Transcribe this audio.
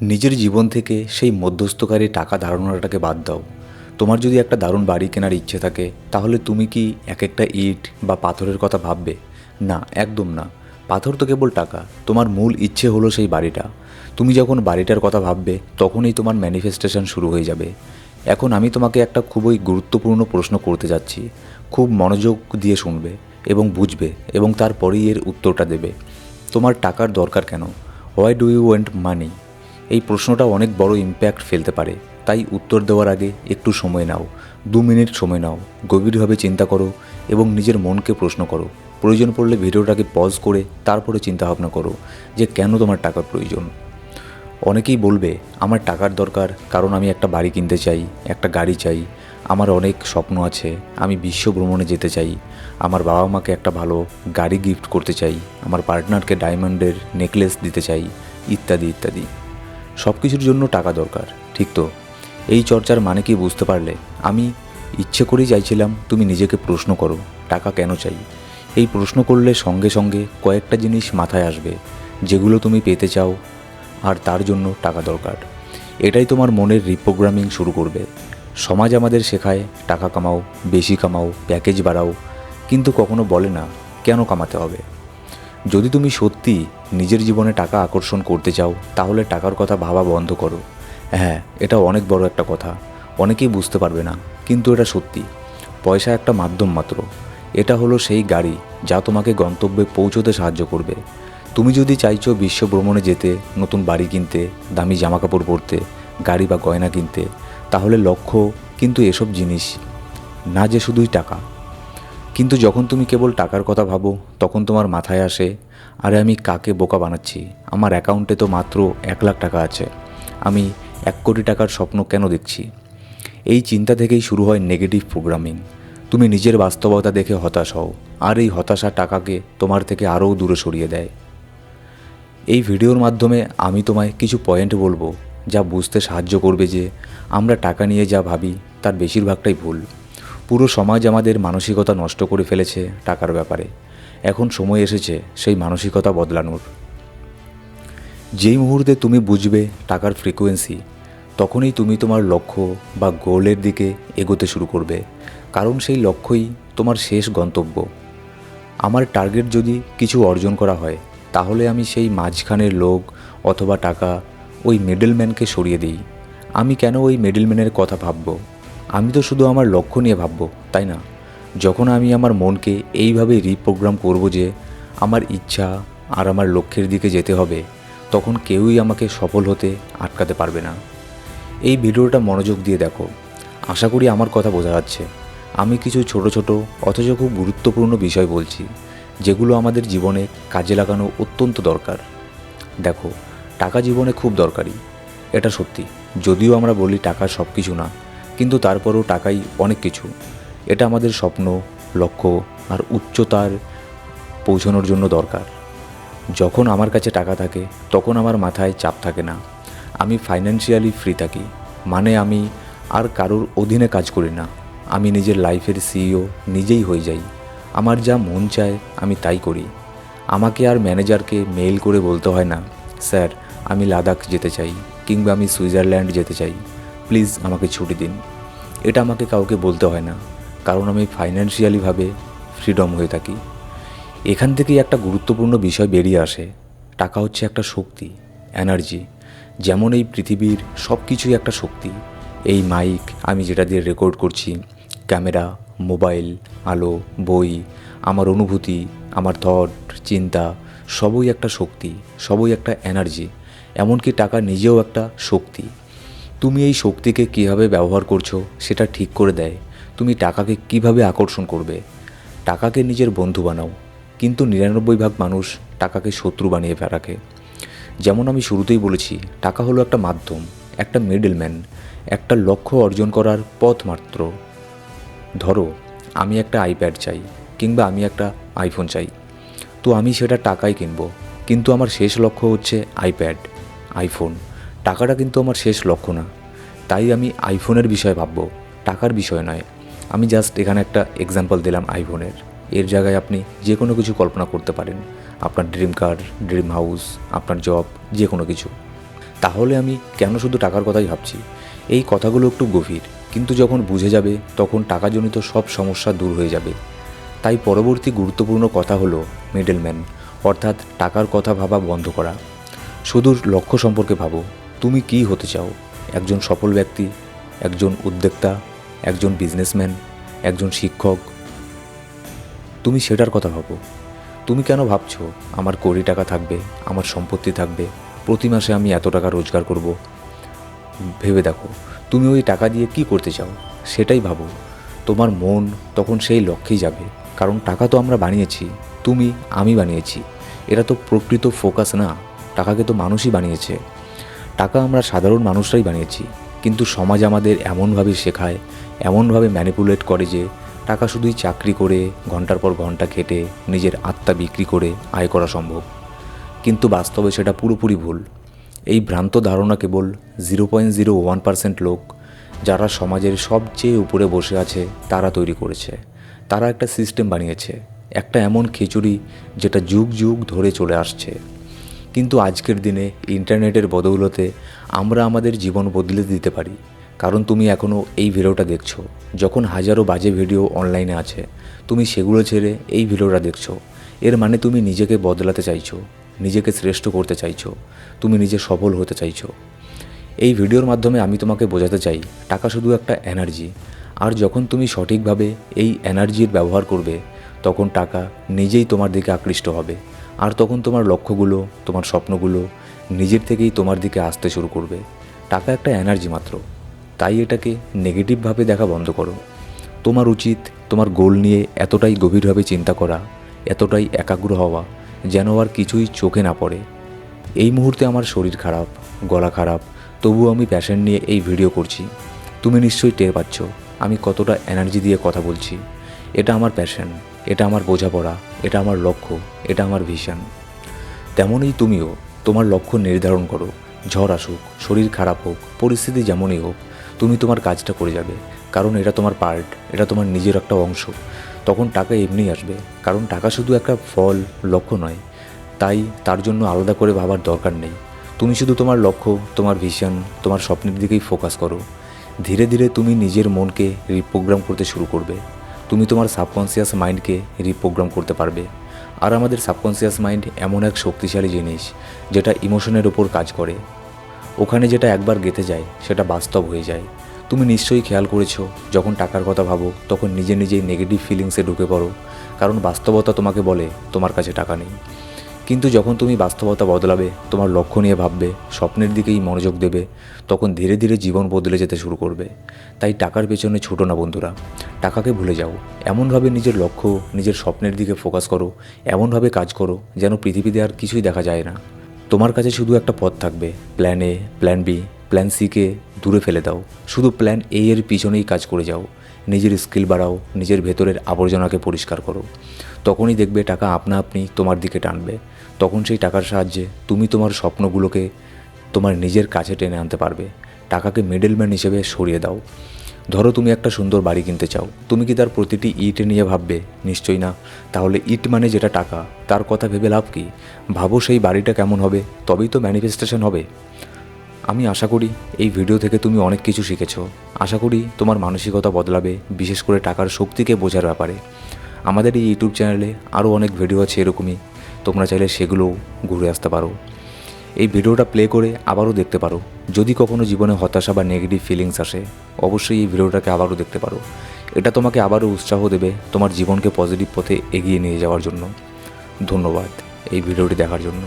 নিজের জীবন থেকে সেই মধ্যস্থকারী টাকা ধারণাটাকে বাদ দাও। তোমার যদি একটা দারুণ বাড়ি কেনার ইচ্ছে থাকে, তাহলে তুমি কি এক একটা ইট বা পাথরের কথা ভাববে? না, একদম না। পাথর তো কেবল টাকা, তোমার মূল ইচ্ছে হলো সেই বাড়িটা। তুমি যখন বাড়িটার কথা ভাববে, তখনই তোমার ম্যানিফেস্টেশন শুরু হয়ে যাবে। এখন আমি তোমাকে একটা খুবই গুরুত্বপূর্ণ প্রশ্ন করতে যাচ্ছি। খুব মনোযোগ দিয়ে শুনবে এবং বুঝবে এবং তারপরেই এর উত্তরটা দেবে। তোমার টাকার দরকার কেন? Why do you want money এই প্রশ্নটা অনেক বড় ইম্প্যাক্ট ফেলতে পারে। তাই উত্তর দেওয়ার আগে একটু সময় নাও, দু মিনিট সময় নাও, গভীরভাবে চিন্তা করো এবং নিজের মনকে প্রশ্ন করো। প্রয়োজন পড়লে ভিডিওটাকে পজ করে তারপরে চিন্তাভাবনা করো যে কেন তোমার টাকার প্রয়োজন। অনেকেই বলবে, আমার টাকার দরকার, কারণ আমি একটা বাড়ি কিনতে চাই, একটা গাড়ি চাই, আমার অনেক স্বপ্ন আছে, আমি বিশ্ব ভ্রমণে যেতে চাই, আমার বাবা মাকে একটা ভালো গাড়ি গিফট করতে চাই, আমার পার্টনারকে ডায়মন্ডের নেকলেস দিতে চাই, ইত্যাদি ইত্যাদি। সব কিছুর জন্য টাকা দরকার, ঠিক তো? এই চর্চার মানে কি বুঝতে পারলে? আমি ইচ্ছে করেই চাইছিলাম তুমি নিজেকে প্রশ্ন করো, টাকা কেন চাই? এই প্রশ্ন করলে সঙ্গে সঙ্গে কয়েকটা জিনিস মাথায় আসবে, যেগুলো তুমি পেতে চাও, আর তার জন্য টাকা দরকার। এটাই তোমার মনের রিপ্রোগ্রামিং শুরু করবে। সমাজ আমাদের শেখায়, টাকা কামাও, বেশি কামাও প্যাকেজ বাড়াও, কিন্তু কখনো বলে না কেন কামাতে হবে। যদি তুমি সত্যি নিজের জীবনে টাকা আকর্ষণ করতে চাও, তাহলে টাকার কথা ভাবা বন্ধ করো। হ্যাঁ এটা অনেক বড় একটা কথা। অনেকেই বুঝতে পারবে না, কিন্তু এটা সত্যি। পয়সা একটা মাধ্যম মাত্র। এটা হলো সেই গাড়ি যা তোমাকে গন্তব্যে পৌঁছতে সাহায্য করবে। তুমি যদি চাইছো বিশ্ব ভ্রমণে যেতে, নতুন বাড়ি কিনতে, দামি জামাকাপড় পরতে, গাড়ি বা গয়না কিনতে, তাহলে লক্ষ্য, কিন্তু এসব জিনিস, না যে শুধুই টাকা। কিন্তু যখন তুমি কেবল টাকার কথা ভাবো, তখন তোমার মাথায় আসে, আরে আমি কাকে বোকা বানাচ্ছি? আমার অ্যাকাউন্টে তো মাত্র এক লাখ টাকা আছে। আমি এক কোটি টাকার স্বপ্ন কেন দেখছি? এই চিন্তা থেকেই শুরু হয় নেগেটিভ প্রোগ্রামিং তুমি নিজের বাস্তবতা দেখে হতাশ হও, আর এই হতাশা টাকাকে তোমার থেকে আরও দূরে সরিয়ে দেয়। এই ভিডিওর মাধ্যমে আমি তোমায় কিছু পয়েন্ট বলব, যা বুঝতে সাহায্য করবে যে আমরা টাকা নিয়ে যা ভাবি, তার বেশিরভাগটাই ভুল। পুরো সমাজ আমাদের মানসিকতা নষ্ট করে ফেলেছে টাকার ব্যাপারে। এখন সময় এসেছে সেই মানসিকতা বদলানোর। যেই মুহূর্তে তুমি বুঝবে টাকার ফ্রিকোয়েন্সি তখনই তুমি তোমার লক্ষ্য বা গোলের দিকে এগোতে শুরু করবে। কারণ সেই লক্ষ্যই তোমার শেষ গন্তব্য। আমার টার্গেট যদি কিছু অর্জন করা হয়, তাহলে আমি সেই মাঝখানের লোক অথবা টাকা ওই মিডলম্যানকে সরিয়ে দিই। আমি কেন ওই মিডলম্যানের কথা ভাববো? আমি তো শুধু আমার লক্ষ্য নিয়ে ভাববো, তাই না? যখন আমি আমার মনকে এইভাবে রিপ্রোগ্রাম করব যে আমার ইচ্ছা আর আমার লক্ষ্যের দিকে যেতে হবে, তখন কেউই আমাকে সফল হতে আটকাতে পারবে না। এই ভিডিওটা মনোযোগ দিয়ে দেখো। আশা করি আমার কথা বোঝা যাচ্ছে। আমি কিছু ছোট ছোট অথচ খুব গুরুত্বপূর্ণ বিষয় বলছি, যেগুলো আমাদের জীবনে কাজে লাগানো অত্যন্ত দরকার। দেখো, টাকা জীবনে খুব দরকারি, এটা সত্যি। যদিও আমরা বলি টাকা সব কিছু না কিন্তু তারপরও টাকাই অনেক কিছু। এটা আমাদের স্বপ্ন, লক্ষ্য আর উচ্চতার পৌঁছানোর জন্য দরকার। যখন আমার কাছে টাকা থাকে, তখন আমার মাথায় চাপ থাকে না। আমি ফাইন্যান্সিয়ালি ফ্রি থাকি। মানে আমি আর কারোর অধীনে কাজ করি না। আমি নিজের লাইফের সিইও নিজেই হয়ে যাই। আমার যা মন চায়, আমি তাই করি। আমাকে আর ম্যানেজারকে মেইল করে বলতে হয় না, স্যার, আমি লাদাখ যেতে চাই কিংবা আমি সুইজারল্যান্ড যেতে চাই। প্লিজ আমাকে ছুটি দিন। এটা আমাকে কাউকে বলতে হয় না, কারণ আমি ফাইন্যান্সিয়ালিভাবে ফ্রিডম হয়ে থাকি। এখান থেকেই একটা গুরুত্বপূর্ণ বিষয় বেরিয়ে আসে। টাকা হচ্ছে একটা শক্তি এনার্জি যেমন এই পৃথিবীর সব কিছুই একটা শক্তি। এই মাইক আমি যেটা দিয়ে রেকর্ড করছি ক্যামেরা মোবাইল আলো, বই, আমার অনুভূতি, আমার থট চিন্তা, সবই একটা শক্তি, সবই একটা এনার্জি এমনকি টাকা নিজেও একটা শক্তি। তুমি এই শক্তিকে কীভাবে ব্যবহার করছ সেটা ঠিক করে দেয়। তুমি টাকাকে কীভাবে আকর্ষণ করবে? টাকাকে নিজের বন্ধু বানাও। কিন্তু নিরানব্বই ভাগ মানুষ টাকাকে শত্রু বানিয়ে রাখে যেমন আমি শুরুতেই বলেছি, টাকা হলো একটা মাধ্যম, একটা মিডলম্যান একটা লক্ষ্য অর্জন করার পথ মাত্র। ধরো, আমি একটা আইপ্যাড চাই কিংবা আমি একটা আইফোন চাই। তো আমি সেটা টাকায় কিনবো, কিন্তু আমার শেষ লক্ষ্য হচ্ছে আইপ্যাড আইফোন টাকাটা কিন্তু আমার শেষ লক্ষ্য না। তাই আমি আইফোনের বিষয়ে ভাববো। টাকার বিষয় নয়। আমি জাস্ট এখানে একটা এক্সাম্পল দিলাম আইফোনের। এর জায়গায় আপনি যে কোনো কিছু কল্পনা করতে পারেন। আপনার ড্রিম কার ড্রিম হাউস আপনার জব যে কোনো কিছু। তাহলে আমি কেন শুধু টাকার কথাই ভাবছি? এই কথাগুলো একটু গভীর। কিন্তু যখন বুঝে যাবে, তখন টাকাজনিত সব সমস্যা দূর হয়ে যাবে। তাই পরবর্তী গুরুত্বপূর্ণ কথা হলো মিডলম্যান অর্থাৎ টাকার কথা ভাবা বন্ধ করা। শুধু লক্ষ্য সম্পর্কে ভাবো। তুমি কি হতে চাও? একজন সফল ব্যক্তি, একজন উদ্যোক্তা, একজন বিজনেসম্যান একজন শিক্ষক। তুমি সেটার কথা ভাবো। তুমি কেন ভাবছ, আমার কোটি টাকা থাকবে, আমার সম্পত্তি থাকবে, প্রতি মাসে আমি এত টাকা রোজগার করব? ভেবে দেখো, তুমি ওই টাকা দিয়ে কি করতে চাও? সেটাই ভাবো। তোমার মন তখন সেই লক্ষ্যেই যাবে। কারণ টাকা তো আমরা বানিয়েছি, তুমি, আমি বানিয়েছি। এটা তো প্রকৃত ফোকাস না। টাকাকে তো মানুষই বানিয়েছে। টাকা আমরা সাধারণ মানুষরাই বানিয়েছি। কিন্তু সমাজ আমাদের এমনভাবে শেখায়, এমনভাবে ম্যানিপুলেট করে যে টাকা শুধুই চাকরি করে, ঘণ্টার পর ঘণ্টা খেটে, নিজের আত্মা বিক্রি করে আয় করা সম্ভব। কিন্তু বাস্তবে সেটা পুরোপুরি ভুল। এই ভ্রান্ত ধারণা কেবল zero point zero one percent লোক, যারা সমাজের সবচেয়ে উপরে বসে আছে, তারা তৈরি করেছে। তারা একটা সিস্টেম বানিয়েছে, একটা এমন খিচুড়ি যেটা যুগ যুগ ধরে চলে আসছে। কিন্তু আজকের দিনে ইন্টারনেটের বদৌলতে আমরা আমাদের জীবন বদলে দিতে পারি। কারণ তুমি এখনও এই ভিডিওটা দেখছ। যখন হাজারো বাজে ভিডিও অনলাইনে আছে, তুমি সেগুলো ছেড়ে এই ভিডিওটা দেখছ। এর মানে তুমি নিজেকে বদলাতে চাইছো, নিজেকে শ্রেষ্ঠ করতে চাইছো, তুমি নিজে সফল হতে চাইছো। এই ভিডিওর মাধ্যমে আমি তোমাকে বোঝাতে চাই, টাকা শুধু একটা এনার্জি। আর যখন তুমি সঠিকভাবে এই এনার্জির ব্যবহার করবে, তখন টাকা নিজেই তোমার দিকে আকৃষ্ট হবে। আর তখন তোমার লক্ষ্যগুলো, তোমার স্বপ্নগুলো নিজের থেকেই তোমার দিকে আসতে শুরু করবে। টাকা একটা এনার্জি মাত্র। তাই এটাকে নেগেটিভভাবে দেখা বন্ধ করো। তোমার উচিত, তোমার গোল নিয়ে এতটাই গভীরভাবে চিন্তা করা, এতটাই একাগ্র হওয়া, যেন আর কিছুই চোখে না পড়ে। এই মুহূর্তে আমার শরীর খারাপ, গলা খারাপ, তবুও আমি প্যাশন নিয়ে এই ভিডিও করছি। তুমি নিশ্চয়ই টের পাচ্ছ, আমি কতটা এনার্জি দিয়ে কথা বলছি। এটা আমার প্যাশন এটা আমার বোঝাপড়া, এটা আমার লক্ষ্য, এটা আমার ভিশন তেমনই তুমিও তোমার লক্ষ্য নির্ধারণ করো, ঝড় আসুক, শরীর খারাপ হোক, পরিস্থিতি যেমনই হোক, তুমি তোমার কাজটা করে যাবে। কারণ এটা তোমার পার্ট এটা তোমার নিজের একটা অংশ। তখন টাকা এমনিই আসবে, কারণ টাকা শুধু একটা ফল, লক্ষ্য নয়। তাই তার জন্য আলাদা করে ভাবার দরকার নেই। তুমি শুধু তোমার লক্ষ্য, তোমার ভিশন তোমার স্বপ্নের দিকেই ফোকাস করো। ধীরে ধীরে তুমি নিজের মনকে রিপ্রোগ্রাম করতে শুরু করবে। তুমি তোমার সাবকনসিয়াস মাইন্ডকে রিপ্রোগ্রাম করতে পারবে। আর আমাদের সাবকনসিয়াস মাইন্ড এমন এক শক্তিশালী জিনিস, যেটা ইমোশনের ওপর কাজ করে। ওখানে যেটা একবার গেঁথে যায়, সেটা বাস্তব হয়ে যায়। তুমি নিশ্চয়ই খেয়াল করেছ, যখন টাকার কথা ভাবো, তখন নিজে নিজেই নেগেটিভ ফিলিংসে ঢুকে পড়ো। কারণ বাস্তবতা তোমাকে বলে, তোমার কাছে টাকা নেই। কিন্তু যখন তুমি বাস্তবতা বদলাবে, তোমার লক্ষ্য নিয়ে ভাববে, স্বপ্নের দিকেই মনোযোগ দেবে, তখন ধীরে ধীরে জীবন বদলে যেতে শুরু করবে। তাই টাকার পেছনে ছোটো না বন্ধুরা। টাকাকে ভুলে যাও। এমনভাবে নিজের লক্ষ্য, নিজের স্বপ্নের দিকে ফোকাস করো। এমনভাবে কাজ করো যেন পৃথিবীতে আর কিছুই দেখা যায় না। তোমার কাছে শুধু একটা পথ থাকবে। Plan A, plan B, plan সিকে দূরে ফেলে দাও। শুধু প্ল্যান এ এর পিছনেই কাজ করে যাও। নিজের স্কিল বাড়াও, নিজের ভেতরের আবর্জনাকে পরিষ্কার করো। তখনই দেখবে টাকা আপনা আপনি তোমার দিকে টানবে। তখন সেই টাকার সাহায্যে তুমি তোমার স্বপ্নগুলোকে তোমার নিজের কাছে টেনে আনতে পারবে। টাকাকে মিডলম্যান হিসেবে সরিয়ে দাও। ধরো তুমি একটা সুন্দর বাড়ি কিনতে চাও। তুমি কি তার প্রতিটি ইট নিয়ে ভাববে, নিশ্চয়ই না। তাহলে ইট মানে যেটা টাকা? তার কথা ভেবে লাভ কি? ভাবো সেই বাড়িটা কেমন হবে, তবেই তো ম্যানিফেস্টেশন হবে। আমি আশা করি এই ভিডিও থেকে তুমি অনেক কিছু শিখেছো। আশা করি তোমার মানসিকতা বদলাবে, বিশেষ করে টাকার শক্তিকে বোঝার ব্যাপারে। আমাদের এই ইউটিউব চ্যানেলে আরও অনেক ভিডিও আছে এরকমই। তোমরা চাইলে সেগুলোও ঘুরে আসতে পারো। এই ভিডিওটা প্লে করে আবারও দেখতে পারো। যদি কখনো জীবনে হতাশা বা নেগেটিভ ফিলিংস আসে, অবশ্যই এই ভিডিওটাকে আবারও দেখতে পারো। এটা তোমাকে আবারও উৎসাহ দেবে তোমার জীবনকে পজিটিভ পথে এগিয়ে নিয়ে যাওয়ার জন্য। ধন্যবাদ এই ভিডিওটি দেখার জন্য।